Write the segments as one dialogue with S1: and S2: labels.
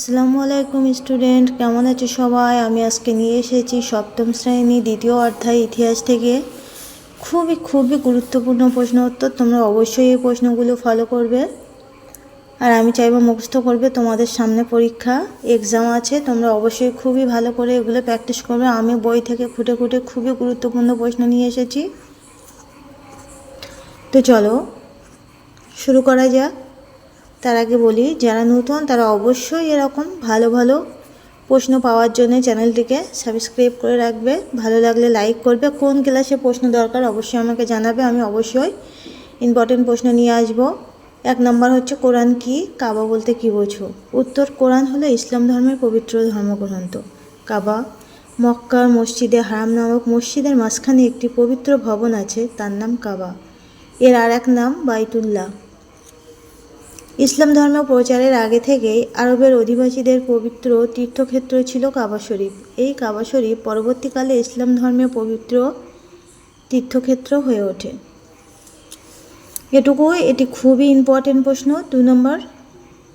S1: আসসালামু আলাইকুম, স্টুডেন্ট। কেমন আছো সবাই? আমি আজকে নিয়ে এসেছি সপ্তম শ্রেণি, দ্বিতীয় অধ্যায় ইতিহাস থেকে। খুবই খুবই গুরুত্বপূর্ণ প্রশ্ন উত্তর। তোমরা অবশ্যই এই প্রশ্নগুলো ফলো করবে। আর আমি চাইব মুখস্থ করবে তোমাদের সামনে পরীক্ষা। এক্সাম আছে, তোমরা অবশ্যই খুবই ভালো করে এগুলো প্র্যাকটিস করবে। আমি বই থেকে খুঁটে খুঁটে খুবই গুরুত্বপূর্ণ প্রশ্ন নিয়ে এসেছি। তো চলো, শুরু করা যাক। তার আগে বলি, যারা নতুন তারা অবশ্যই এরকম ভালো ভালো প্রশ্ন পাওয়ার জন্য চ্যানেলটিকে সাবস্ক্রাইব করে রাখবে। ভালো লাগলে লাইক করবে। কোন ক্লাসে প্রশ্ন দরকার অবশ্যই আমাকে জানাবে। আমি অবশ্যই ইম্পর্টেন্ট প্রশ্ন নিয়ে আসব। এক নম্বর হচ্ছে, কোরআন কি? কাবা বলতে কি বোঝো? উত্তর, কোরআন হলো ইসলাম ধর্মের পবিত্র ধর্মগ্রন্থ। কাবা, মক্কার মসজিদে হারাম নামক মসজিদের মাঝখানে একটি পবিত্র ভবন আছে, তার নাম কাবা। এর আর এক নাম বাইতুল্লাহ। ইসলাম ধর্ম প্রচারের আগে থেকেই আরবের অধিবাসীদের পবিত্র তীর্থক্ষেত্র ছিল কাবা শরীফ। এই কাবা শরীফ পরবর্তীকালে ইসলাম ধর্মে পবিত্র তীর্থক্ষেত্র হয়ে ওঠে। এটুকু এটি খুবই ইম্পর্টেন্ট প্রশ্ন। দু নম্বর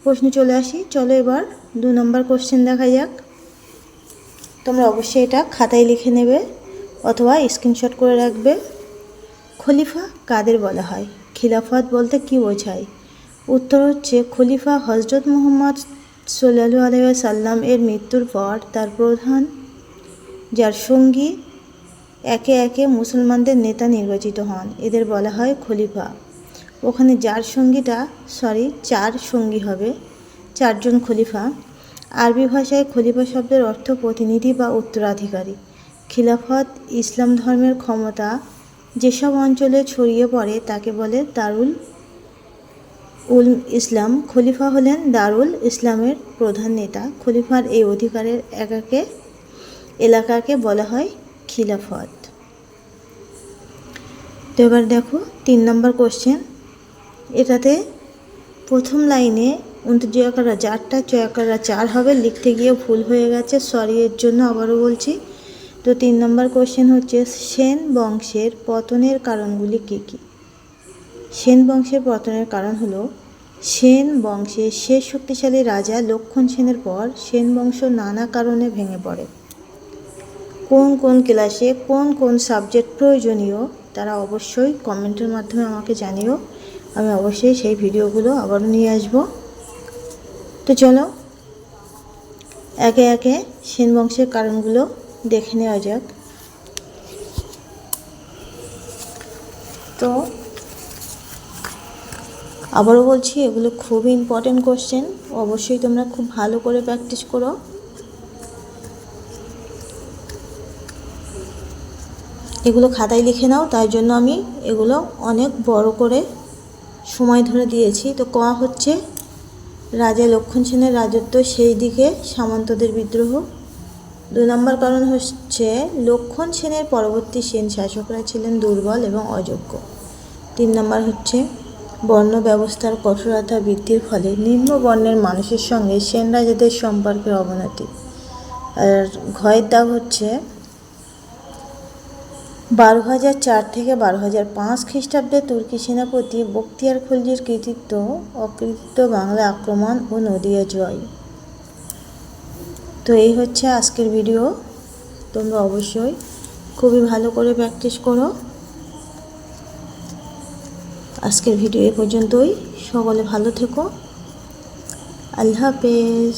S1: প্রশ্ন চলে আসি। চলো এবার দু নম্বর কোশ্চেন দেখা যাক। তোমরা অবশ্যই এটা খাতায় লিখে নেবে অথবা স্ক্রিনশট করে রাখবে। খলিফা কাদের বলা হয়? খিলাফত বলতে কি বোঝায়? উত্তর হচ্ছে, খলিফা হজরত মুহম্মদ সাল্লু আলাইসাল্লাম এর মৃত্যুর পর তার প্রধান, যার সঙ্গী একে একে মুসলমানদের নেতা নির্বাচিত হন। এদের বলা হয় খলিফা। ওখানে যার সঙ্গীটা সরি চার সঙ্গী হবে। চারজন খলিফা। আরবি ভাষায় খলিফা শব্দের অর্থ প্রতিনিধি বা উত্তরাধিকারী। খিলাফত, ইসলাম ধর্মের ক্ষমতা, যেসব অঞ্চলে ছড়িয়ে পড়ে তাকে বলে দারুল উল ইসলাম খলিফা হলেন দারুল ইসলামের প্রধান নেতা। খলিফার এই অধিকারের একাকে, এলাকাকে বলা হয় খিলাফত। তো এবার দেখো, তিন নম্বর কোশ্চেন এটাতে প্রথম লাইনে জয়াকারা চারটা চয়াকারা চার হবে, লিখতে গিয়ে ভুল হয়ে গেছে সরি এর জন্য আবারও বলছি। তো তিন নম্বর কোশ্চেন হচ্ছে, সেন বংশের পতনের কারণগুলি কী কী? সেন বংশের পতনের কারণ হলো, সেন বংশের শেষ শক্তিশালী রাজা লক্ষণ সেনের পর সেন বংশ নানা কারণে ভেঙে পড়ে। কোন কোন ক্লাসে কোন কোন সাবজেক্ট প্রয়োজনীয় তারা অবশ্যই কমেন্টের মাধ্যমে আমাকে জানিও। আমি অবশ্যই সেই ভিডিওগুলো আবারও নিয়ে আসব। তো চলো, একে একে সেন বংশের কারণগুলো দেখে নেওয়া যাক। তো আবারও বলছি, এগুলো খুবই ইম্পর্টেন্ট কোশ্চেন অবশ্যই তোমরা খুব ভালো করে প্র্যাকটিস করো। এগুলো খাতায় লিখে নাও তাই জন্য আমি এগুলো অনেক বড় করে সময় ধরে দিয়েছি। তো ক হচ্ছে, রাজা লক্ষণ সেনের রাজত্ব সেই দিকে সামন্তদের বিদ্রোহ। দু নম্বর কারণ হচ্ছে, লক্ষণ সেনের পরবর্তী সেন শাসকরা ছিলেন দুর্বল এবং অযোগ্য। তিন নম্বর হচ্ছে বর্ণ ব্যবস্থার কঠোরতা বৃদ্ধির ফলে নিম্ন বর্ণের মানুষের সঙ্গে সেন রাজাদের সম্পর্কের অবনতি। আর ঘয়ের দাগ হচ্ছে বারো হাজার চার থেকে বারো হাজার পাঁচ খ্রিস্টাব্দে তুর্কি সেনাপতি বক্তিয়ার খলজির কৃতিত্ব, অকৃতিত্ব, বাংলা আক্রমণ ও নদিয়া জয়। তো এই হচ্ছে আজকের ভিডিও। তোমরা অবশ্যই খুবই ভালো করে প্র্যাকটিস করো। আজকের ভিডিও এ পর্যন্তই। সকলে ভালো থেকো। আল্লাহ হাফেজ।